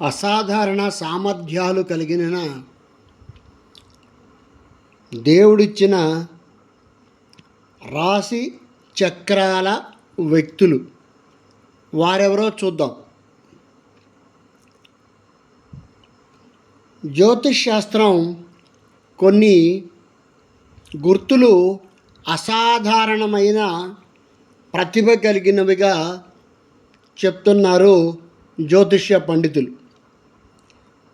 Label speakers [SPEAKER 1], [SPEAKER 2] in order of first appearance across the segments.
[SPEAKER 1] అసాధారణ సామర్థ్యాలు కలిగిన దేవుడిచ్చిన రాశి చక్రాల వ్యక్తులు. వారెవరో చూద్దాం. జ్యోతిష్ శాస్త్రం కొన్ని గుర్తులు అసాధారణమైన ప్రతిభ కలిగినవిగా చెప్తున్నారు జ్యోతిష్య పండితులు.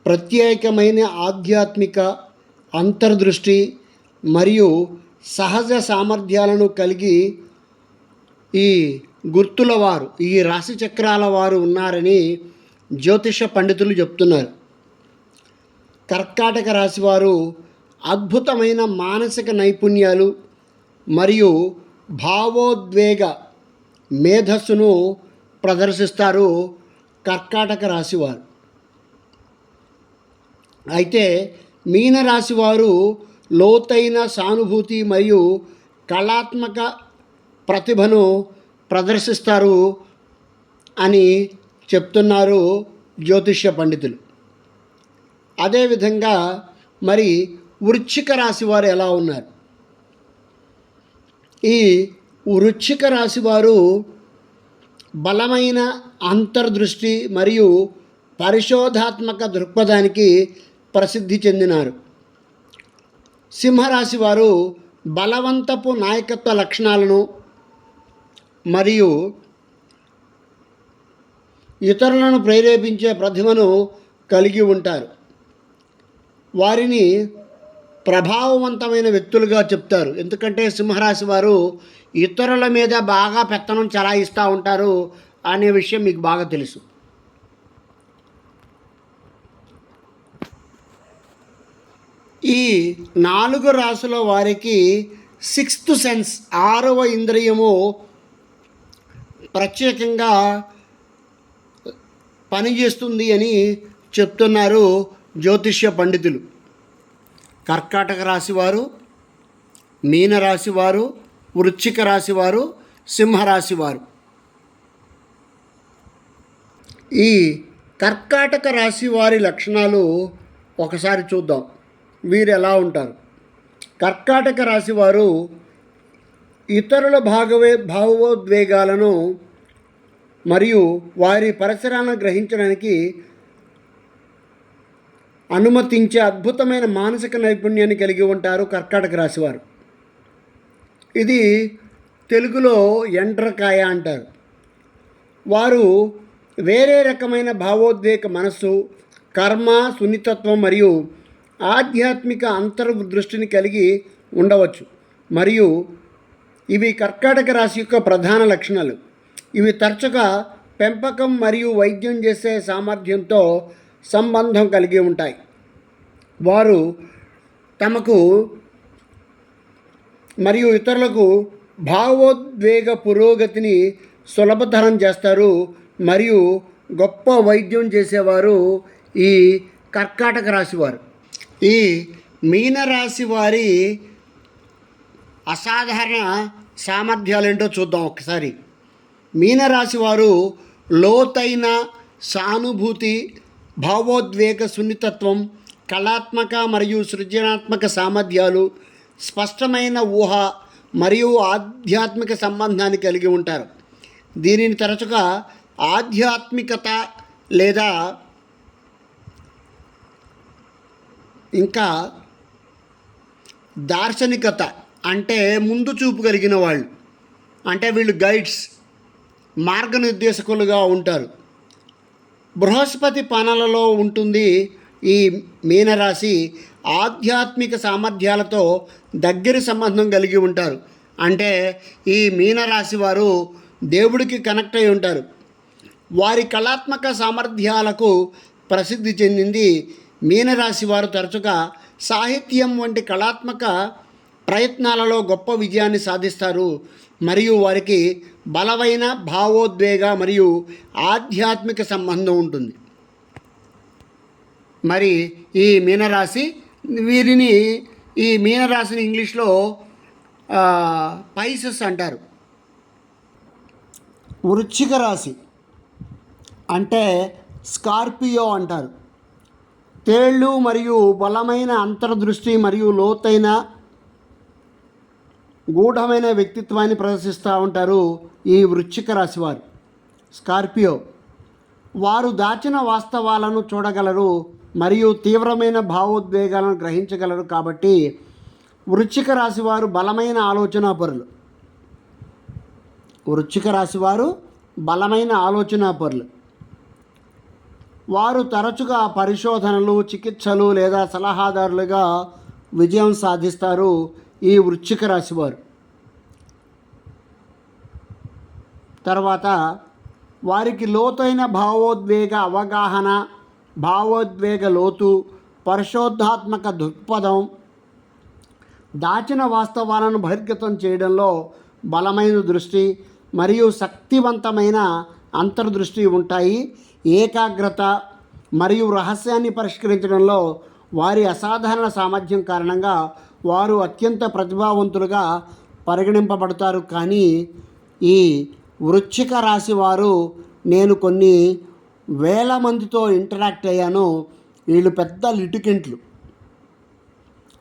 [SPEAKER 1] ప్రత్యేకమైన ఆధ్యాత్మిక అంతర్దృష్టి మరియు సహజ సామర్థ్యాలను కలిగి ఈ గుర్తుల వారు ఈ రాశి చక్రాల వారు ఉన్నారని జ్యోతిష పండితులు చెప్తున్నారు. కర్కాటక రాశి వారు అద్భుతమైన మానసిక నైపుణ్యాలు మరియు భావోద్వేగ మేధస్సును ప్రదర్శిస్తారు కర్కాటక రాశివారు అయితే మీనరాశి వారు లోతైన సానుభూతి మరియు కళాత్మక ప్రతిభను ప్రదర్శిస్తారు అని చెప్తున్నారు జ్యోతిష్య పండితులు. అదేవిధంగా మరి వృచ్చిక రాశి వారు ఎలా ఉన్నారు? ఈ వృచ్చిక రాశి వారు బలమైన అంతర్దృష్టి మరియు పరిశోధాత్మక దృక్పథానికి ప్రసిద్ధి చెందినారు. సింహరాశి వారు బలవంతపు నాయకత్వ లక్షణాలను మరియు ఇతరులను ప్రేరేపించే ప్రతిభను కలిగి ఉంటారు. వారిని ప్రభావవంతమైన వ్యక్తులుగా చెప్తారు. ఎందుకంటే సింహరాశి వారు ఇతరుల మీద బాగా పెత్తనం చలాయిస్తూ ఉంటారు అనే విషయం మీకు బాగా తెలుసు. ఈ నాలుగు రాసుల వారికి సిక్స్త్ సెన్స్ ఆరవ ఇంద్రియము ప్రత్యేకంగా పనిచేస్తుంది అని చెప్తున్నారు జ్యోతిష్య పండితులు. కర్కాటక రాశివారు మీన రాశివారు వృచ్చిక వృశ్చిక సింహరాశివారు ఈ కర్కాటక రాశి వారి లక్షణాలు ఒకసారి చూద్దాం. వీరు ఎలా ఉంటారు? కర్కాటక రాశి వారు ఇతరుల భాగవే భావోద్వేగాలను మరియు వారి పరిసరాలను గ్రహించడానికి అనుమతించే అద్భుతమైన మానసిక నైపుణ్యాన్ని కలిగి ఉంటారు కర్కాటక రాశివారు. ఇది తెలుగులో ఎండ్రకాయ అంటారు. వారు వేరే రకమైన భావోద్వేగ మనస్సు కర్మ సున్నితత్వం మరియు ఆధ్యాత్మిక అంతర్దృష్టిని కలిగి ఉండవచ్చు. మరియు ఇవి కర్కాటక రాశి యొక్క ప్రధాన లక్షణాలు. ఇవి తరచుగా పెంపకం మరియు వైద్యం చేసే సామర్థ్యంతో సంబంధం కలిగి ఉంటాయి. వారు తమకు మరియు ఇతరులకు భావోద్వేగ పురోగతిని సులభతరం చేస్తారు. మరియు గొప్ప వైద్యం చేసేవారు ఈ కర్కాటక రాశివారు ఈ మీనరాశి వారి అసాధారణ సామర్థ్యాలు ఏంటో చూద్దాం ఒకసారి. మీనరాశి వారు లోతైన సానుభూతి భావోద్వేగ సున్నితత్వం కళాత్మక మరియు సృజనాత్మక సామర్థ్యాలు స్పష్టమైన ఊహ మరియు ఆధ్యాత్మిక సంబంధాన్ని కలిగి ఉంటారు. దీనిని తరచుగా ఆధ్యాత్మికత లేదా ఇంకా దార్శనికత అంటే ముందు చూపు కలిగిన వాళ్ళు. అంటే వీళ్ళు గైడ్స్ మార్గనిర్దేశకులుగా ఉంటారు. బృహస్పతి పనులలో ఉంటుంది ఈ మీనరాశి ఆధ్యాత్మిక సామర్థ్యాలతో దగ్గర సంబంధం కలిగి ఉంటారు. అంటే ఈ మీనరాశి వారు దేవుడికి కనెక్ట్ అయి ఉంటారు. వారి కళాత్మక సామర్థ్యాలకు ప్రసిద్ధి చెందింది మీనరాశి వారు తరచుగా సాహిత్యం వంటి కళాత్మక ప్రయత్నాలలో గొప్ప విజయాన్ని సాధిస్తారు. మరియు వారికి బలమైన భావోద్వేగ మరియు ఆధ్యాత్మిక సంబంధం ఉంటుంది. మరి ఈ మీనరాశి వీరిని ఈ మీనరాశిని ఇంగ్లీష్లో పైసెస్ అంటారు. వృచ్చిక రాశి అంటే స్కార్పియో అంటారు. తేళ్ళు మరియు బలమైన అంతర్దృష్టి మరియు లోతైన గూఢమైన వ్యక్తిత్వాన్ని ప్రదర్శిస్తూ ఉంటారు ఈ వృశ్చిక రాశి వారు స్కార్పియో వారు దాచిన వాస్తవాలను చూడగలరు మరియు తీవ్రమైన భావోద్వేగాలను గ్రహించగలరు కాబట్టి వృశ్చిక రాశి వారు బలమైన ఆలోచనాపరులు. వృచ్చిక వృశ్చిక రాశి వారు బలమైన ఆలోచనాపరులు. వారు తరచుగా పరిశోధనలు చికిత్సలు లేదా సలహాదారులుగా విజయం సాధిస్తారు ఈ వృశ్చిక రాశి వారు. తర్వాత వారికి లోతైన భావోద్వేగ అవగాహన భావోద్వేగ లోతు పరిశోధాత్మక దృక్పథం దాచిన వాస్తవాలను బహిర్గతం చేయడంలో బలమైన దృష్టి మరియు శక్తివంతమైన అంతర్దృష్టి ఉంటాయి. ఏకాగ్రత మరియు రహస్యాన్ని పరిష్కరించడంలో వారి అసాధారణ సామర్థ్యం కారణంగా వారు అత్యంత ప్రతిభావంతులుగా పరిగణింపబడతారు. కానీ ఈ వృశ్చిక రాశి వారు నేను కొన్ని వేల మందితో ఇంటరాక్ట్ అయ్యాను. వీళ్ళు పెద్ద లిటికెంట్లు.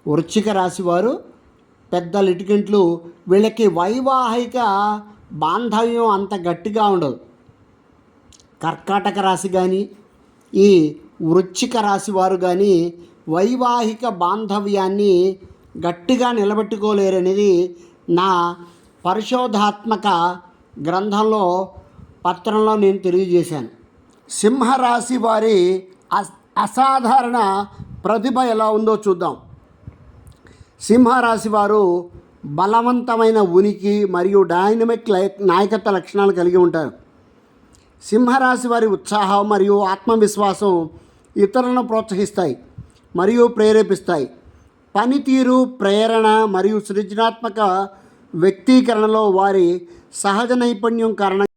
[SPEAKER 1] వృశ్చిక రాశి వారు పెద్ద లిటికెంట్లు. వీళ్ళకి వైవాహిక బాంధవ్యం అంత గట్టిగా ఉండదు. కర్కాటక రాశి కానీ ఈ వృచ్చిక రాశి వారు కానీ వైవాహిక బాంధవ్యాన్ని గట్టిగా నిలబెట్టుకోలేరనేది నా పరిశోధాత్మక గ్రంథంలో పత్రంలో నేను తెలియజేశాను. సింహరాశి వారి అస్- అసాధారణ ప్రతిభ ఎలా ఉందో చూద్దాం. సింహరాశి వారు బలవంతమైన ఉనికి మరియు డైనమిక్ లై- నాయకత్వ లక్షణాలు కలిగి ఉంటారు. సింహరాశి వారి ఉత్సాహం మరియు ఆత్మవిశ్వాసం ఇతరులను ప్రోత్సహిస్తాయి మరియు ప్రేరేపిస్తాయి. పనితీరు ప్రేరణ మరియు సృజనాత్మక వ్యక్తీకరణలో వారి సహజ నైపుణ్యం కారణంగా